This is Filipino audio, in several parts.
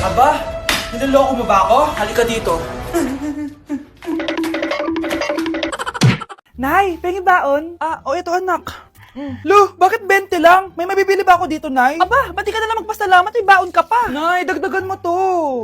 Aba, niloloko mo ba ako? Halika dito. Nay, pengi baon? Ah, o ito anak. Lo, bakit 20 lang? May mabibili ba ako dito, Nay? Aba, ba't di ka na lang magpasalamat? May baon ka pa. Nay, dagdagan mo to.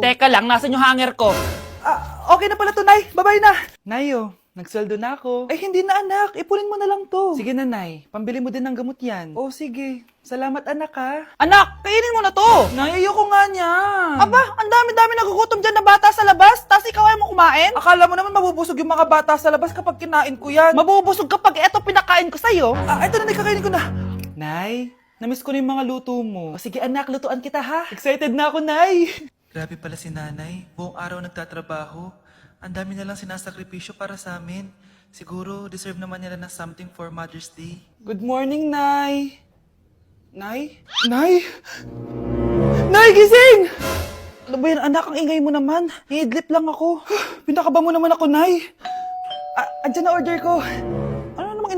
Teka lang, nasan yung hanger ko? Ah, okay na pala to, Nay. Babay na. Nayo, nagsweldo na ako. Ay, hindi na, anak. Ipunin mo na lang to. Sige na, Nay. Pambili mo din ng gamot yan. Oh, sige. Salamat, anak, ha. Anak, kainin mo na to! Nay, ayoko nga niyan. Aba, ang dami-dami nagugutom dyan na bata sa labas, tapos ikaw ay mo kumain? Akala mo naman mabubusog yung mga bata sa labas kapag kinain ko yan. Mabubusog kapag eto pinakain ko sa'yo. Ah, ito na, Nay, kakainin ko na. Nay, namiss ko na yung mga luto mo. O, sige, anak, lutuan kita, ha? Excited na ako, Nay. Grabe pala si nanay. Buong araw nagtatrabaho. Ang dami na lang sinasakripisyo para sa amin. Siguro, deserve naman nila ng something for Mother's Day. Good morning, Nay. Nay? Nay? Nay, gising! Ano ba yan, anak? Ang ingay mo naman. Iidlip lang ako. Pinakaba mo naman ako, Nay. Ah, andyan na order ko.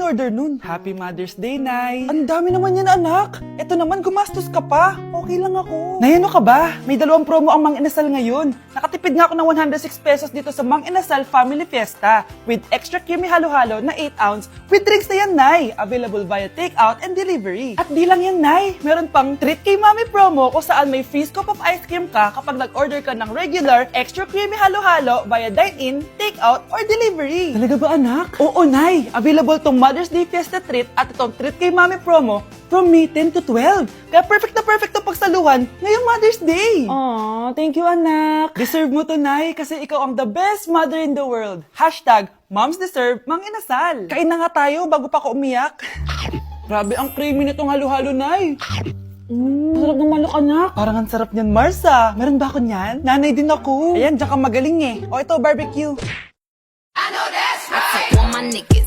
In-order nun? Happy Mother's Day, Nay. Ang dami naman yan, anak. Ito naman, gumastos ka pa. Okay lang ako. Nay, ano ka ba? May dalawang promo ang Mang Inasal ngayon. Nakatipid nga ako ng 106 pesos dito sa Mang Inasal Family Fiesta with extra creamy halo-halo na 8 ounce with drinks na yan, Nay. Available via takeout and delivery. At di lang yan, Nay. Meron pang treat kay Mami promo kung saan may free scoop of ice cream ka kapag nag-order ka ng regular extra creamy halo-halo via dine-in, takeout, or delivery. Talaga ba, anak? Oo, Nay. Available tong Mother's Day Fiesta treat at itong treat kay Mami promo from May 10 to 12. Kaya perfect na perfect to pagsaluhan ngayong Mother's Day. Aw, thank you, anak. Deserve mo to, Nay, kasi ikaw ang the best mother in the world. Hashtag, moms deserve, mang inasal. Kain na nga tayo bago pa ako umiyak. Grabe, ang creamy nitong halo-halo, Nay. Mm, sarap ng manok, anak. Parang ang sarap niyan, Marsa. Meron ba ako niyan? Nanay din ako. Ayan, diyan ka magaling eh. O, ito, barbecue. All my niggas, cut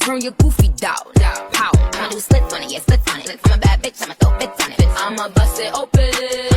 turn your goofy down, pow. I'ma do splits on it, yeah, on it. I'm a bad bitch, I'ma throw bits on it. I'ma bust it open,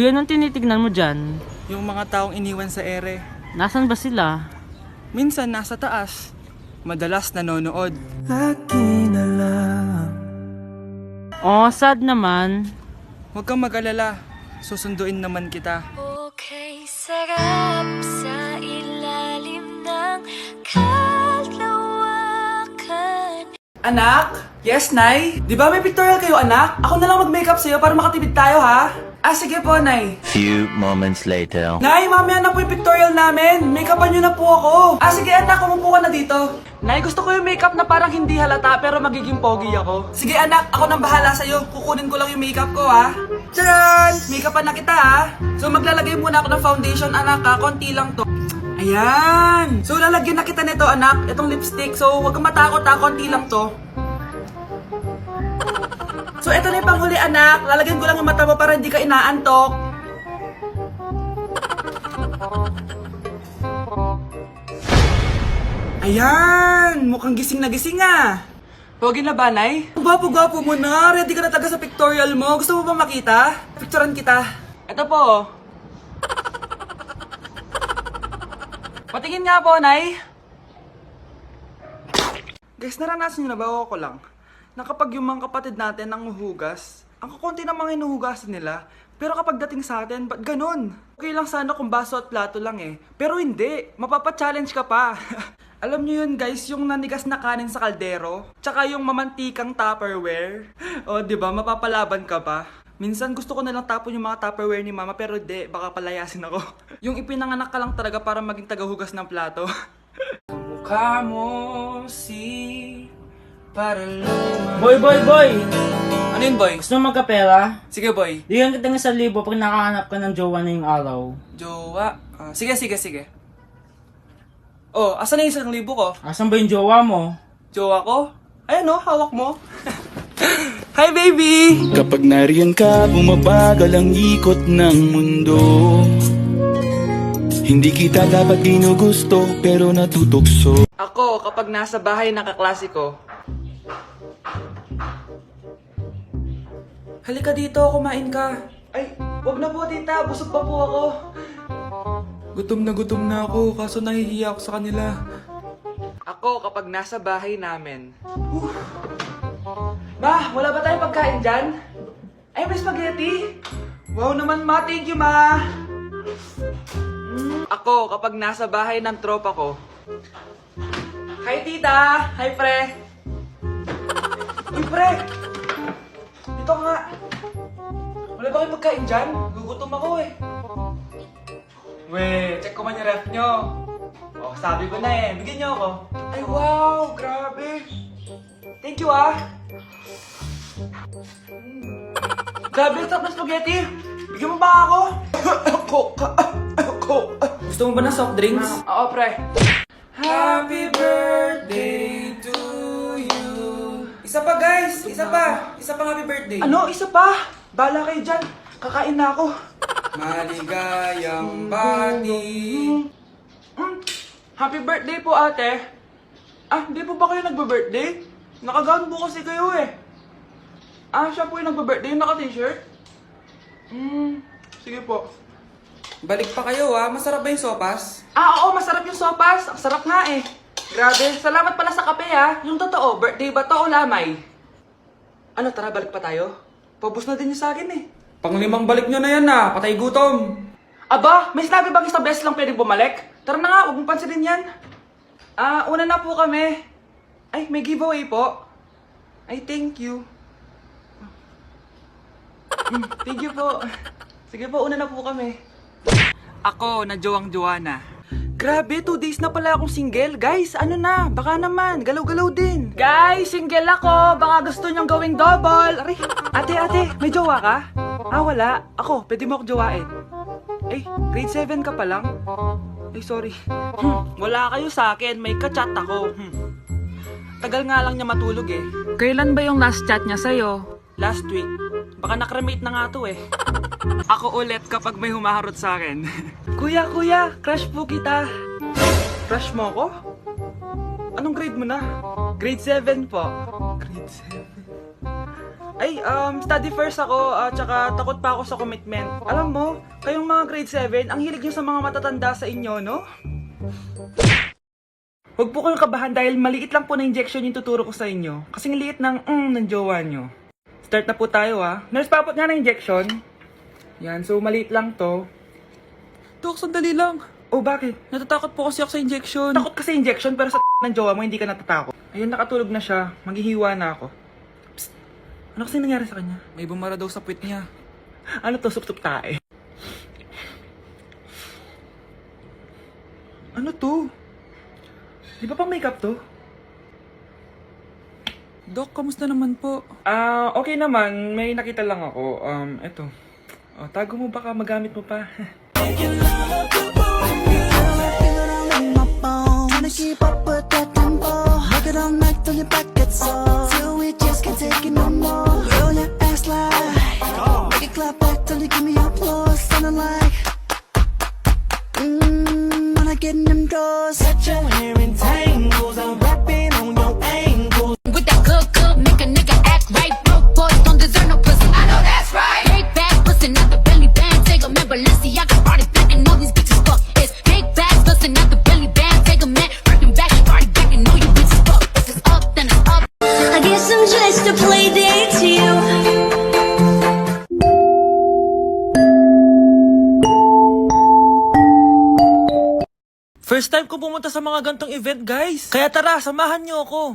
Uy, anong tinitignan mo dyan? Yung mga taong iniwan sa ere. Nasaan ba sila? Minsan nasa taas. Madalas nanonood. Oh, sad naman. Huwag kang mag-alala. Susunduin naman kita. Okay, sarap sa ilalim ng kalawakan. Anak? Yes, Nay? Di ba may pictorial kayo, anak? Ako na lang mag-makeup sa'yo para makatipid tayo, ha? Ah, sige po, Nay. Few moments later. Nay, mamaya na po yung pictorial namin. Make-upan nyo na po ako. Ah, sige, anak. Umupo ka na dito. Nay, gusto ko yung makeup na parang hindi halata pero magiging pogi ako. Sige, anak. Ako nang bahala sa'yo. Kukunin ko lang yung makeup ko, ha? Charan! Make-upan na kita, ha? So, maglalagay muna ako ng foundation, anak, ha? Konti lang to. Ayan! So, lalagyan na kita nito, anak. Itong lipstick. So, huwag kang matakot, ha? Konti lang to. Anak. Lalagyan ko lang yung mata mo para hindi ka inaantok. Ayan! Mukhang gising na gising ah! Pogi na ba, Nay? Gwapo-gwapo mo na! Ready ka na taga sa pictorial mo? Gusto mo ba makita? Picturean kita. Ito po. Patingin nga po, Nay. Guys, naranasan nyo na ba ako lang? Na kapag yung mga kapatid natin nanguhugas, ang kukunti ng mga hinuhugasan nila, pero kapag dating sa atin, ba't ganun? Okay lang sana kung baso at plato lang eh. Pero hindi, mapapa-challenge ka pa. Alam nyo yun guys, yung nanigas na kanin sa kaldero, tsaka yung mamantikang tupperware. o di ba mapapalaban ka pa? Minsan gusto ko na lang tapon yung mga tupperware ni mama pero di, baka palayasin ako. yung ipinanganak ka lang talaga para maging tagahugas ng plato. Mukha mo si para lumang... Boy, boy, boy! Ano yun, boy? Gusto mo magkapera? Sige, boy. Bigyan kita ng 1,000 pag nakahanap ka ng jowa na yung araw. Jowa. Ah, sige, sige, sige. Oh, asan na yung isang libo ko? Asan ba yung jowa mo? Jowa ko? Ayan oh, hawak mo. Hi, baby! Kapag nariyan ka, bumabagal ang ikot ng mundo Hindi kita dapat ginugusto, pero natutokso Ako, kapag nasa bahay nakaklase ko. Halika dito, kumain ka. Ay, wag na po tita, busog pa po ako. Gutom na gutom na ako, kaso nahihiya ako sa kanila. Ako, kapag nasa bahay namin. Ma, wala ba tayong pagkain dyan? Ay, may spaghetti? Wow naman ma, thank you ma! Mm, Ako, kapag nasa bahay ng tropa ko, Hi, tita! Hi, pre! Uy, pre! Dito ka nga! Wala ba kayong pagkain dyan? Gugutom ako eh. We, check ko man yung ref nyo. Oh, sabi ko na eh. Bigyan nyo ako. Ay, wow! Grabe! Thank you ah! Mm. Grabe, sarap na spaghetti! Bigyan mo ba ako? ako! ako! Gusto mo ba ng soft drinks? Oo, pre. Happy birthday to you. Isa pa guys, isa pa. Isa pa happy birthday. Ano? Isa pa? Bala kayo dyan. Kakain na ako. Maligayang bati. Mm. Happy birthday po ate. Ah, hindi po ba kayo nagbe-birthday? Nakagown po kasi kayo eh. Ah, siya po yung nagbe-birthday, yung naka-t-shirt? Hmm, sige po. Balik pa kayo ah, masarap ba yung sopas? Ah, oo, masarap yung sopas. Ang sarap nga eh. Grabe, salamat pala sa kape ha. Yung totoo, birthday ba to o lamay? Ano, tara, balik pa tayo? Pabus na din yung sa akin eh. Panglimang balik nyo na yan ah, patay gutom. Aba, may sinabi bang isang beses lang pwedeng bumalik? Tara na nga, huwag mong pansinin yan. Ah, una na po kami. Ay, may giveaway po. Ay, thank you. Mm, thank you po. Sige po, una na po kami. Ako, na jowang-jowa na. Grabe, two days na pala akong single. Guys, ano na? Baka naman, galaw-galaw din. Guys, single ako. Baka gusto niyong gawing double. Aray, ate, ate, may jowa ka? Ah, wala. Ako, pwede mo ako jowain. Eh, grade 7 ka pa lang? Ay, sorry. Hmm, wala kayo sa akin. May kachat ako. Hmm. Tagal nga lang niya matulog eh. Kailan ba yung last chat niya sa'yo? Last week. Baka nakremate na nga to eh. Ako ulit kapag may humaharot sa akin. kuya, kuya, crush po kita. Crush mo ako? Anong grade mo na? Grade 7 po. Grade 7? Ay, um, study first ako, at tsaka takot pa ako sa commitment. Alam mo, kayong mga grade 7, ang hilig nyo sa mga matatanda sa inyo, no? Huwag po kayong kabahan dahil maliit lang po na injection yung tuturo ko sa inyo. Kasing liit ng mm ng jowa nyo. Start na po tayo ah. Nurse, papot nga ng injection. Yan, so maliit lang to. Dok, sandali lang. Oh, bakit? Natatakot po kasi ako sa injection. Takot kasi injection pero sa ng jowa mo hindi ka natatakot. Ayun, nakatulog na siya. Maghihiwa na ako. Psst. Ano kasi nangyari sa kanya? May bumara daw sa puwit niya. Ano to, sup-sup tae? Ano to? Di ba pang makeup to? Dok, kamusta naman po? Ah, okay naman. May nakita lang ako. Um, eto. Oh, tago mo baka magamit mo pa. Tryna keep up with that tempo. Make it all a play date to you. First time ko pumunta sa mga gantong event, guys. Kaya tara, samahan niyo ako.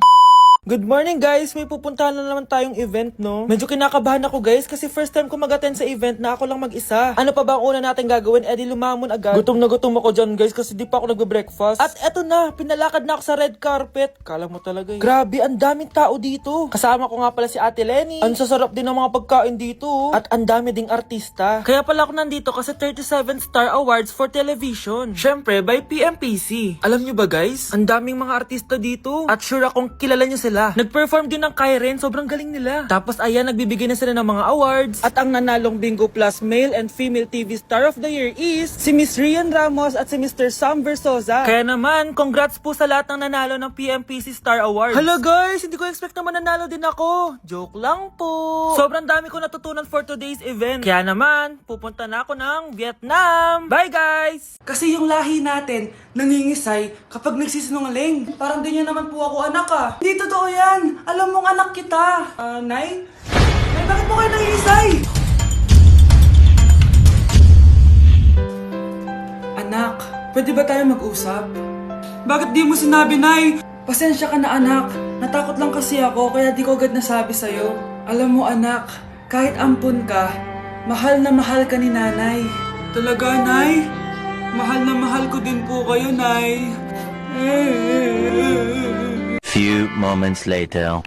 Good morning guys! May pupuntahan na naman tayong event, no? Medyo kinakabahan ako guys kasi first time ko mag-attend sa event na ako lang mag-isa. Ano pa ba ang una natin gagawin? Eh di lumamon agad. Gutom na gutom ako dyan guys kasi di pa ako nagbe-breakfast. At eto na, pinalakad na ako sa red carpet. Kala mo talaga eh. Grabe, ang daming tao dito. Kasama ko nga pala si Ate Lenny. Ang sasarap din ng mga pagkain dito. At ang dami ding artista. Kaya pala ako nandito kasi 37 Star Awards for Television. Syempre, by PMPC. Alam nyo ba guys? Ang daming mga artista dito. At sure akong kilala nyo sila. Sila. Nag-perform din ng Kairen, sobrang galing nila. Tapos ayan, nagbibigay na sila ng mga awards. At ang nanalong Bingo Plus Male and Female TV Star of the Year is si Miss Rian Ramos at si Mr. Sam Versosa. Kaya naman, congrats po sa lahat ng nanalo ng PMPC Star Awards. Hello guys, hindi ko expect na mananalo din ako. Joke lang po. Sobrang dami ko natutunan for today's event. Kaya naman, pupunta na ako ng Vietnam. Bye guys! Kasi yung lahi natin, nangingisay kapag nagsisinungaling. Parang di niya naman po ako anak ah. Hindi totoo yan. Alam mong anak kita. Ah, Nay? Nay, bakit mo kayo nangingisay? Anak, pwede ba tayo mag-usap? Bakit di mo sinabi, Nay? Pasensya ka na, anak. Natakot lang kasi ako, kaya di ko agad nasabi sa'yo. Alam mo, anak, kahit ampun ka, mahal na mahal ka ni nanay. Talaga, Nay? Mahal na mahal ko din po kayo, Nay. Few moments later.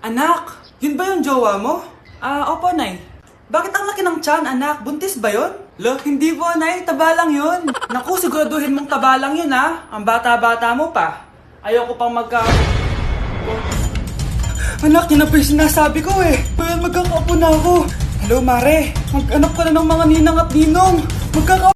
Anak, yun ba yung jowa mo? Ah, opo, Nay. Bakit ang laki ng tiyan, anak? Buntis ba yun? Lo, hindi po, Nay. Taba lang yun. Naku, siguraduhin mong taba lang yun, ha? Ang bata-bata mo pa. Ayoko pang magka... Anak, yun na po yung sinasabi ko eh. Well, magkakaapo na ako. Hello, Mare. Mag-anak ka na ng mga ninang at ninong. Magkaka...